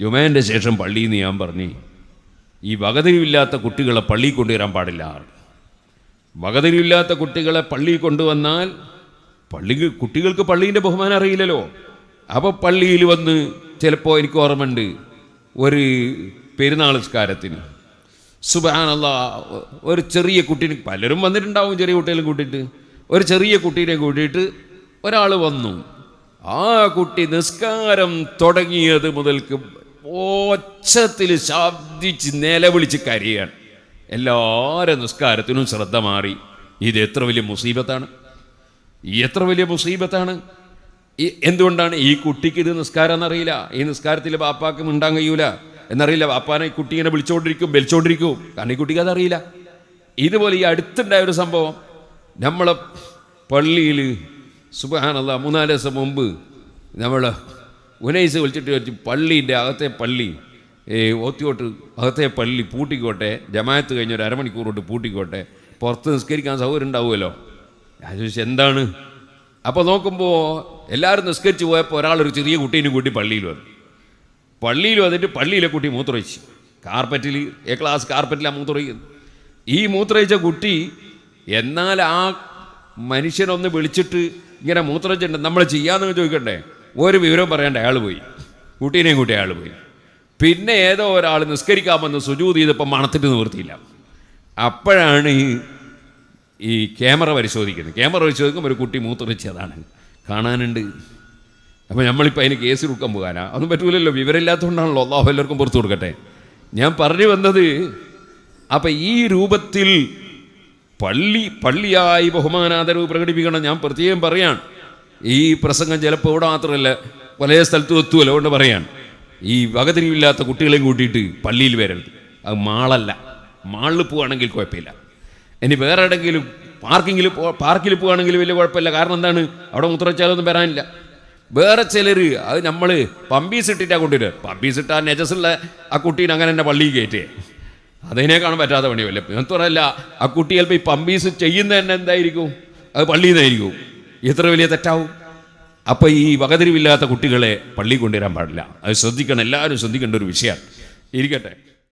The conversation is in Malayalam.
ജുമേന്റെ ശേഷം പള്ളിയിൽ നിന്ന് ഞാൻ പറഞ്ഞു ഈ വകതിരിവില്ലാത്ത കുട്ടികളെ പള്ളിയിൽ കൊണ്ടുവരാൻ പാടില്ല. വകതിരിവില്ലാത്ത കുട്ടികളെ പള്ളിയിൽ കൊണ്ടുവന്നാൽ പള്ളി കുട്ടികൾക്ക് പള്ളീന്റെ ബഹുമാനം അറിയില്ലല്ലോ. അപ്പോൾ പള്ളിയിൽ വന്ന് ചിലപ്പോൾ എനിക്ക് ഓർമ്മയുണ്ട് ഒരു പെരുന്നാൾ നിസ്കാരത്തിന് സുബാനല്ല ഒരു ചെറിയ കുട്ടീനെ പലരും വന്നിട്ടുണ്ടാവും ചെറിയ കുട്ടികളും കൂട്ടിയിട്ട്. ഒരു ചെറിയ കുട്ടീനെ കൂട്ടിയിട്ട് ഒരാൾ വന്നു. ആ കുട്ടി നിസ്കാരം തുടങ്ങിയത് മുതൽക്ക് ഒച്ചത്തിൽ ശബ്ദിച്ച് നിലവിളിച്ച് കരയാണ്. എല്ലാവരും നിസ്കാരത്തിനും ശ്രദ്ധ മാറി. ഇത് എത്ര വലിയ മുസീബത്താണ്? എത്ര വലിയ മുസീബത്താണ്? എന്തുകൊണ്ടാണ് ഈ കുട്ടിക്ക് ഇത് നിസ്കാരം എന്നറിയില്ല? ഈ നിസ്കാരത്തിൽ ബാപ്പാക്കും മിണ്ടാൻ കഴിയൂല. എന്നറിയില്ല ബാപ്പാനെ ഈ കുട്ടി ഇങ്ങനെ വിളിച്ചുകൊണ്ടിരിക്കും വലിച്ചുകൊണ്ടിരിക്കും കാരണം ഈ കുട്ടിക്ക് അതറിയില്ല. ഇതുപോലെ ഈ അടുത്തുണ്ടായ ഒരു സംഭവം. നമ്മളെ പള്ളിയിൽ സുബാനുള്ള മൂന്നാൽ ദിവസം മുമ്പ് നമ്മൾ ഉനൈസ് വിളിച്ചിട്ട് വെച്ച് പള്ളീന്റെ അകത്തെ പള്ളി ഓത്തിയോട്ട് അകത്തെ പള്ളി പൂട്ടിക്കോട്ടെ ജമായത്ത് കഴിഞ്ഞ ഒരു അരമണിക്കൂർ കൊണ്ട് പൂട്ടിക്കോട്ടെ പുറത്ത് നിസ്കരിക്കാൻ സൗകര്യം ഉണ്ടാവുമല്ലോ? ഞാൻ ചോദിച്ചു എന്താണ്? അപ്പോൾ നോക്കുമ്പോൾ എല്ലാവരും നിസ്കരിച്ച് പോയപ്പോൾ ഒരാളൊരു ചെറിയ കുട്ടീനെ കൂട്ടി പള്ളിയിൽ വന്നു. പള്ളിയിൽ വന്നിട്ട് പള്ളിയിലെ കുട്ടി മൂത്രമൊഴിച്ച്. കാർപ്പറ്റിൽ എ ക്ലാസ് കാർപ്പറ്റിലാണ് മൂത്രമൊഴിക്കുന്നത്. ഈ മൂത്രമൊഴിച്ച കുട്ടി എന്നാൽ ആ മനുഷ്യനൊന്ന് വിളിച്ചിട്ട് ഇങ്ങനെ മൂത്രമൊഴിച്ചിട്ടുണ്ട്. നമ്മൾ ചെയ്യാമെന്ന് ചോദിക്കണ്ടേ? ഒരു വിവരം പറയാണ്ട് അയാൾ പോയി. കുട്ടീനെയും കൂട്ടി അയാൾ പോയി. പിന്നെ ഏതോ ഒരാൾ നിസ്കരിക്കാമെന്ന് സുജൂത് ചെയ്തപ്പോൾ മണത്തിട്ട് നിവൃത്തിയില്ല അപ്പോഴാണ് ഈ ഈ ക്യാമറ പരിശോധിക്കുന്നത്. ക്യാമറ പരിശോധിക്കുമ്പോൾ ഒരു കുട്ടി മൂത്രമൊഴിച്ചതാണ് കാണാനുണ്ട്. അപ്പോൾ നമ്മളിപ്പോൾ അതിന് കേസ് കൊടുക്കാൻ പോകാനാ? അതൊന്നും പറ്റൂലല്ലോ. വിവരമില്ലാത്തതുകൊണ്ടാണല്ലോ. അള്ളാഹു എല്ലാവർക്കും പുറത്തു കൊടുക്കട്ടെ. ഞാൻ പറഞ്ഞു വന്നത് അപ്പം ഈ രൂപത്തിൽ പള്ളി പള്ളിയായി ബഹുമാനാദരവ് പ്രകടിപ്പിക്കണം. ഞാൻ പ്രത്യേകം പറയാൻ ഈ പ്രസംഗം ചിലപ്പോൾ ഇവിടെ മാത്രമല്ല പല സ്ഥലത്തും എത്തുമല്ലോ അതുകൊണ്ട് പറയാൻ. ഈ വകതിരിവില്ലാത്ത കുട്ടികളെയും കൂട്ടിയിട്ട് പള്ളിയിൽ വരരുത്. അത് മാളല്ല. മാളിൽ പോവുകയാണെങ്കിൽ കുഴപ്പമില്ല. ഇനി വേറെ എവിടെയെങ്കിലും പാർക്കിങ്ങിൽ പോ പാർക്കിൽ പോവുകയാണെങ്കിൽ വലിയ കുഴപ്പമില്ല. കാരണം എന്താണ്? അവിടെ മുത്രച്ചാലൊന്നും വരാനില്ല. വേറെ ചിലർ അത് നമ്മൾ പമ്പീസ് ഇട്ടിട്ടാണ് കൊണ്ടുവരിക. പമ്പീസ് ഇട്ടാൽ നെജസുള്ള ആ കുട്ടീനെ അങ്ങനെ തന്നെ പള്ളിയിൽ കയറ്റേ അതിനെ പറ്റാത്ത പണിയല്ല? മാത്രമല്ല ആ കുട്ടി ചിലപ്പോൾ ഈ പമ്പീസ് ചെയ്യുന്ന തന്നെ എന്തായിരിക്കും? അത് പള്ളിയിൽ നിന്നായിരിക്കും. എത്ര വലിയ തെറ്റാവും? അപ്പോൾ ഈ വകതിരിവില്ലാത്ത കുട്ടികളെ പള്ളി കൊണ്ടുവരാൻ പാടില്ല. അത് ശ്രദ്ധിക്കണം. എല്ലാവരും ശ്രദ്ധിക്കേണ്ട ഒരു വിഷയമാണ്. ഇരിക്കട്ടെ.